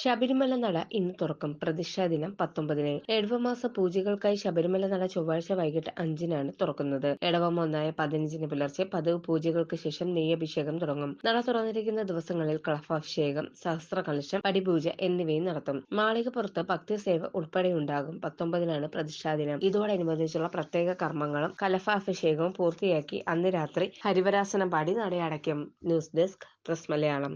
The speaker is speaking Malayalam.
ശബരിമല നട ഇന്ന് തുറക്കും. പ്രതിഷ്ഠാ ദിനം പത്തൊമ്പതിന്. എടവമാസ പൂജകൾക്കായി ശബരിമല നട ചൊവ്വാഴ്ച വൈകിട്ട് അഞ്ചിനാണ് തുറക്കുന്നത്. എടവം ഒന്നായ പതിനഞ്ചിന് പുലർച്ചെ പതിവ് പൂജകൾക്ക് ശേഷം നെയ്യഭിഷേകം തുടങ്ങും. നട തുറന്നിരിക്കുന്ന ദിവസങ്ങളിൽ കളഭാഭിഷേകം സഹസ്ര കലശം പടിപൂജ എന്നിവയും നടത്തും. മാളികപ്പുറത്ത് ഭക്തിസേവ ഉൾപ്പെടെയുണ്ടാകും. പത്തൊമ്പതിനാണ് പ്രതിഷ്ഠാ ദിനം. ഇതോടനുബന്ധിച്ചുള്ള പ്രത്യേക കർമ്മങ്ങളും കലഭാഭിഷേകവും പൂർത്തിയാക്കി അന്ന് രാത്രി ഹരിവരാസനം പാടി നടയടയ്ക്കും. News desk press Malayalam.